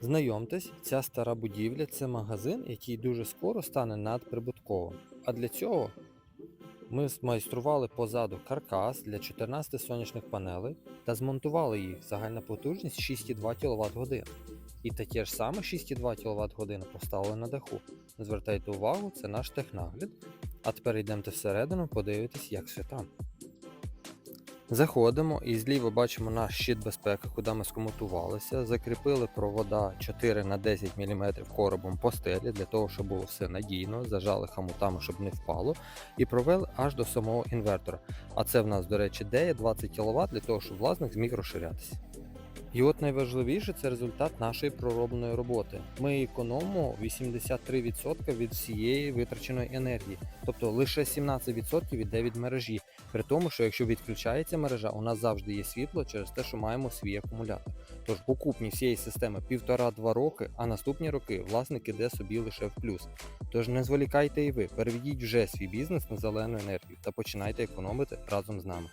Знайомтесь, ця стара будівля це магазин, який дуже скоро стане надприбутковим. А для цього ми змайстрували позаду каркас для 14 сонячних панелей та змонтували їх загальна потужність 6,2 кВт годин. І таке ж саме 6,2 кВт години поставили на даху. Звертайте увагу, це наш технагляд. А тепер йдемте всередину, подивитись, як все там. Заходимо і зліво бачимо наш щит безпеки, куди ми скомутувалися. Закріпили провода 4 на 10 мм коробом по стелі для того, щоб було все надійно, зажали хамутами, щоб не впало, і провели аж до самого інвертора. А це в нас, до речі, дея 20 кВт для того, щоб власник зміг розширятися. І от найважливіше це результат нашої проробленої роботи. Ми економимо 83% від всієї витраченої енергії, тобто лише 17% йде від мережі. При тому, що якщо відключається мережа, у нас завжди є світло через те, що маємо свій акумулятор. Тож в окупні всієї системи 1,5-2 роки, а наступні роки власник іде собі лише в плюс. Тож не зволікайте і ви, переведіть вже свій бізнес на зелену енергію та починайте економити разом з нами.